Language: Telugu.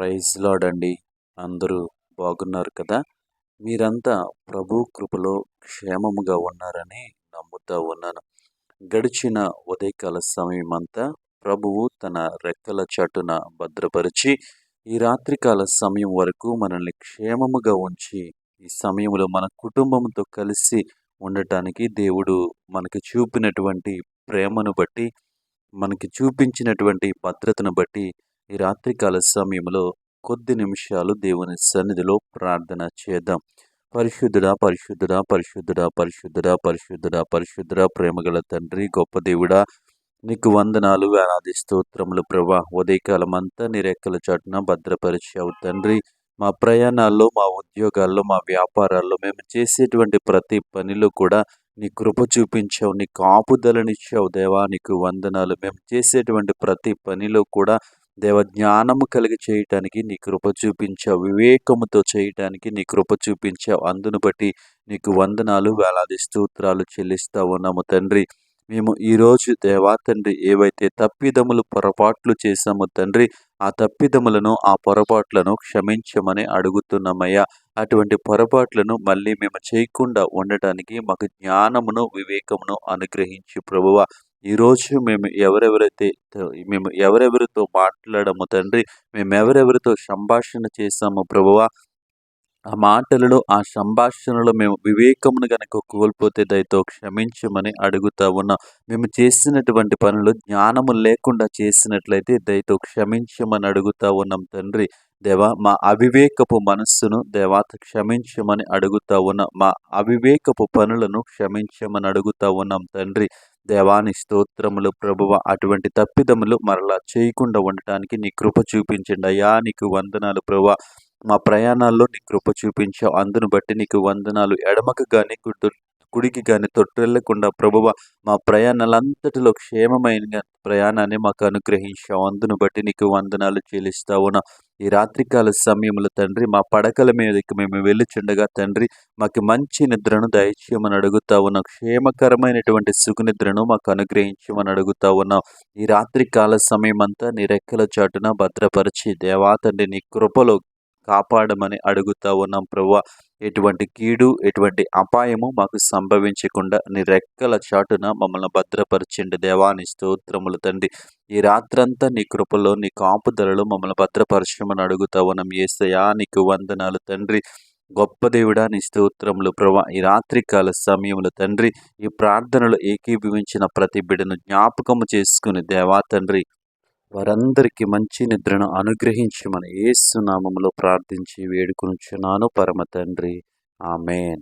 ప్రైజ్ లాడండి అందరూ బాగున్నారు కదా? మీరంతా ప్రభు కృపలో క్షేమముగా ఉన్నారని నమ్ముతా ఉన్నాను. గడిచిన ఉదయకాల సమయం అంతా ప్రభువు తన రెక్కల చటున భద్రపరిచి ఈ రాత్రికాల సమయం వరకు మనల్ని క్షేమముగా ఉంచి ఈ సమయంలో మన కుటుంబంతో కలిసి ఉండటానికి దేవుడు మనకి చూపినటువంటి ప్రేమను బట్టి మనకి చూపించినటువంటి భద్రతను బట్టి ఈ రాత్రికాల సమయంలో కొద్ది నిమిషాలు దేవుని సన్నిధిలో ప్రార్థన చేద్దాం. పరిశుద్ధుడా పరిశుద్ధుడా పరిశుద్ధుడా పరిశుద్ధుడా పరిశుద్ధుడా పరిశుద్ధుడా ప్రేమగల తండ్రి గొప్ప దేవుడా నీకు వందనాలు వేలాది స్తోత్రములు ప్రభా. ఉదయకాలం అంతా నీ రెక్కల చాటున భద్రపరిచావు తండ్రి. మా ప్రయాణాల్లో మా ఉద్యోగాల్లో మా వ్యాపారాల్లో మేము చేసేటువంటి ప్రతి పనిలో కూడా నీ కృప చూపించావు నీ కాపుదలనిచ్చావు దేవా. నీకు వందనాలు. మేము చేసేటువంటి ప్రతి పనిలో కూడా దేవ జ్ఞానము కలిగి చేయటానికి నీ కృప చూపించావు. వివేకముతో చేయటానికి నీ కృప చూపించావు. అందును బట్టి నీకు వందనాలు వేలాది స్తోత్రాలు చెల్లిస్తా ఉన్నాము తండ్రి. మేము ఈరోజు దేవా తండ్రి ఏవైతే తప్పిదములు పొరపాట్లు చేశాము తండ్రి ఆ తప్పిదములను ఆ పొరపాట్లను క్షమించమని అడుగుతున్నామయ్యా. అటువంటి పొరపాట్లను మళ్ళీ మేము చేయకుండా ఉండటానికి మాకు జ్ఞానమును వివేకమును అనుగ్రహించి ప్రభువ. ఈరోజు మేము ఎవరెవరైతే మేము ఎవరెవరితో మాట్లాడము తండ్రి మేము ఎవరెవరితో సంభాషణ చేశాము ప్రభువా ఆ మాటలలో ఆ సంభాషణలో మేము వివేకమును గనక కోల్పోతే దయతో క్షమించమని అడుగుతా ఉన్నాం. మేము చేసినటువంటి పనులు జ్ఞానము లేకుండా చేసినట్లయితే దయతో క్షమించమని అడుగుతా ఉన్నాం తండ్రి. దేవా మా అవివేకపు మనస్సును దేవాత క్షమించమని అడుగుతా ఉన్నాం. మా అవివేకపు పనులను క్షమించమని అడుగుతా ఉన్నాం తండ్రి. దేవాని స్తోత్రములు ప్రభువ అటువంటి తప్పిదములు మరలా చేయకుండా ఉండటానికి నీ కృప చూపించండి. అయ్యా నీకు వందనాలు ప్రభా మా ప్రయాణాల్లో నీ కృప చూపించావు. అందును బట్టి నీకు వందనాలు. ఎడమకు కానీ కుడికి కానీ తొట్టెళ్ళకుండా ప్రభువ మా ప్రయాణాలంతటిలో క్షేమమైన ప్రయాణాన్ని మాకు అనుగ్రహించావు. అందును బట్టి నీకు వందనాలు చెల్లిస్తా ఉన్నా ఈ రాత్రికాల సమయంలో తండ్రి మా పడకల మీదకి మేము వెళ్ళుచుండగా తండ్రి మాకు మంచి నిద్రను దయచేయమని అడుగుతా ఉన్నాం క్షేమకరమైనటువంటి సుఖనిద్రను మాకు అనుగ్రహించమని అడుగుతా ఉన్నాం ఈ రాత్రికాల సమయం అంతా నీ రెక్కల చాటున భద్రపరిచి దేవా తండ్రి నీ కృపలో కాపాడమని అడుగుతా ఉన్నాం ప్రభు. ఎటువంటి కీడు ఎటువంటి అపాయము మాకు సంభవించకుండా నీ రెక్కల చాటున మమ్మల్ని భద్రపరిచిండి దేవాని స్తోత్రములు తండ్రి. ఈ రాత్రంతా నీ కృపలో నీ కాపుదలలో మమ్మల్ని భద్రపరచమని అడుగుతా ఉన్నాం. ఏసయా నీకు వందనాలు తండ్రి. గొప్ప దేవుడా నీ స్తోత్రములు ప్రభా. ఈ రాత్రికాల సమయంలో తండ్రి ఈ ప్రార్థనలు ఏకీభవించిన ప్రతి బిడను జ్ఞాపకము చేసుకుని దేవా తండ్రి. వారందరికీ మంచి నిద్రను అనుగ్రహించమని ఏసునామంలో ప్రార్థించి వేడుకొనుచున్నాను. పరమ తండ్రి. ఆమెన్.